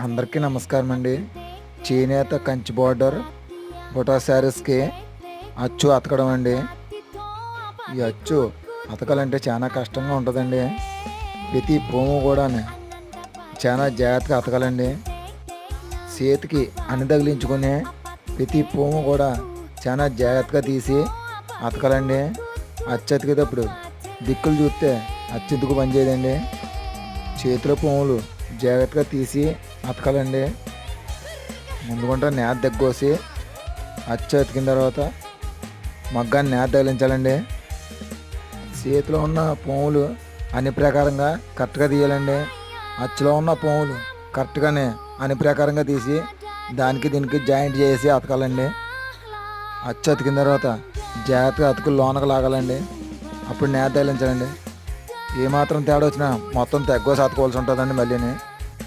అందరికీ నమస్కారం అండి చేనేత కంచి బార్డర్ బుటా శారీస్కి అచ్చు అతకడం అండి ఈ అచ్చు అతకాలంటే చాలా కష్టంగా ఉంటుందండి. ప్రతి పోము కూడా చాలా జాగ్రత్తగా అతకాలండి. చేతికి అన్ని తగిలించుకుని ప్రతి పోము కూడా చాలా జాగ్రత్తగా తీసి అతకాలండి. అచ్చు అతికేటప్పుడు దిక్కులు చూస్తే అచ్చెందుకు పనిచేయదండి? చేతిలో పోములు జాగ్రత్తగా తీసి అతకాలండి. ముందుకుంటే నేత దగ్గోసి అచ్చ అతికిన తర్వాత మగ్గాన్ని నేత తగిలించాలండి. చేతిలో ఉన్న పోములు అన్ని ప్రకారంగా కరెక్ట్గా తీయాలండి. అచ్చులో ఉన్న పోములు కరెక్ట్గానే అన్ని ప్రకారంగా తీసి దానికి దీనికి జాయింట్ చేసి అతకాలండి. అచ్చు అతికిన తర్వాత జాగ్రత్తగా అతుకులు లోనకు లాగాలండి. అప్పుడు నేత తగిలించాలండి. ఏమాత్రం తేడా వచ్చినా మొత్తం తెగ్గో అతుకోవాల్సి ఉంటుందండి మళ్ళీని.